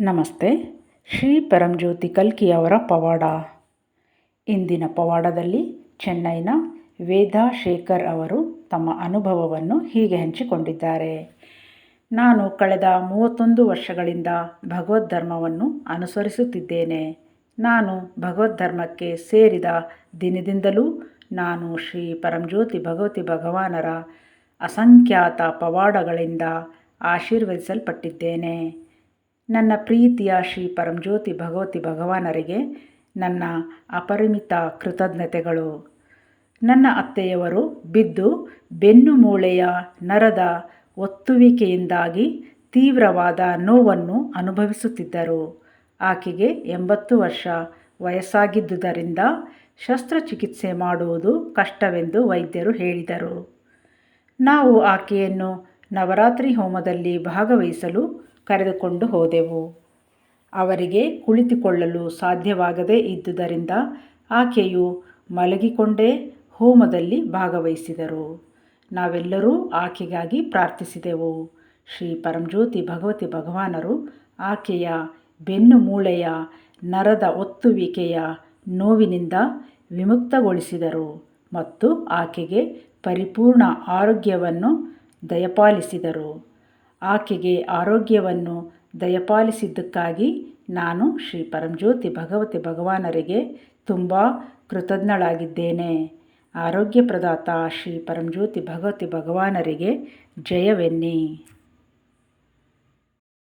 ನಮಸ್ತೆ. ಶ್ರೀ ಪರಂಜ್ಯೋತಿ ಕಲ್ಕಿಯವರ ಪವಾಡ. ಇಂದಿನ ಪವಾಡದಲ್ಲಿ ಚೆನ್ನೈನ ವೇದಾ ಶೇಖರ್ ಅವರು ತಮ್ಮ ಅನುಭವವನ್ನು ಹೀಗೆ ಹಂಚಿಕೊಂಡಿದ್ದಾರೆ. ನಾನು ಕಳೆದ ಮೂವತ್ತೊಂದು ವರ್ಷಗಳಿಂದ ಭಗವದ್ ಧರ್ಮವನ್ನು ಅನುಸರಿಸುತ್ತಿದ್ದೇನೆ. ನಾನು ಭಗವದ್ ಧರ್ಮಕ್ಕೆ ಸೇರಿದ ದಿನದಿಂದಲೂ ನಾನು ಶ್ರೀ ಪರಂಜ್ಯೋತಿ ಭಗವತಿ ಭಗವಾನರ ಅಸಂಖ್ಯಾತ ಪವಾಡಗಳಿಂದ ಆಶೀರ್ವದಿಸಲ್ಪಟ್ಟಿದ್ದೇನೆ. ನನ್ನ ಪ್ರೀತಿಯ ಶ್ರೀ ಪರಂಜ್ಯೋತಿ ಭಗವತಿ ಭಗವಾನರಿಗೆ ನನ್ನ ಅಪರಿಮಿತ ಕೃತಜ್ಞತೆಗಳು. ನನ್ನ ಅತ್ತೆಯವರು ಬಿದ್ದು ಬೆನ್ನು ಮೂಳೆಯ ನರದ ಒತ್ತುವಿಕೆಯಿಂದಾಗಿ ತೀವ್ರವಾದ ನೋವನ್ನು ಅನುಭವಿಸುತ್ತಿದ್ದರು. ಆಕೆಗೆ ಎಂಬತ್ತು ವರ್ಷ ವಯಸ್ಸಾಗಿದ್ದುದರಿಂದ ಶಸ್ತ್ರಚಿಕಿತ್ಸೆ ಮಾಡುವುದು ಕಷ್ಟವೆಂದು ವೈದ್ಯರು ಹೇಳಿದರು. ನಾವು ಆಕೆಯನ್ನು ನವರಾತ್ರಿ ಹೋಮದಲ್ಲಿ ಭಾಗವಹಿಸಲು ಕರೆದುಕೊಂಡು ಹೋದೆವು. ಅವರಿಗೆ ಕುಳಿತುಕೊಳ್ಳಲು ಸಾಧ್ಯವಾಗದೇ ಇದ್ದುದರಿಂದ ಆಕೆಯು ಮಲಗಿಕೊಂಡೇ ಹೋಮದಲ್ಲಿ ಭಾಗವಹಿಸಿದರು. ನಾವೆಲ್ಲರೂ ಆಕೆಗಾಗಿ ಪ್ರಾರ್ಥಿಸಿದೆವು. ಶ್ರೀ ಪರಂಜ್ಯೋತಿ ಭಗವತಿ ಭಗವಾನರು ಆಕೆಯ ಬೆನ್ನು ಮೂಳೆಯ ನರದ ಒತ್ತುವಿಕೆಯ ನೋವಿನಿಂದ ವಿಮುಕ್ತಗೊಳಿಸಿದರು ಮತ್ತು ಆಕೆಗೆ ಪರಿಪೂರ್ಣ ಆರೋಗ್ಯವನ್ನು ದಯಪಾಲಿಸಿದರು. ಆಕೆಗೆ ಆರೋಗ್ಯವನ್ನು ದಯಪಾಲಿಸಿದ್ದಕ್ಕಾಗಿ ನಾನು ಶ್ರೀ ಪರಂಜ್ಯೋತಿ ಭಗವತಿ ಭಗವಾನರಿಗೆ ತುಂಬ ಕೃತಜ್ಞಳಾಗಿದ್ದೇನೆ. ಆರೋಗ್ಯ ಪ್ರದಾತ ಶ್ರೀ ಪರಂಜ್ಯೋತಿ ಭಗವತಿ ಭಗವಾನರಿಗೆ ಜಯವೆನ್ನಿ.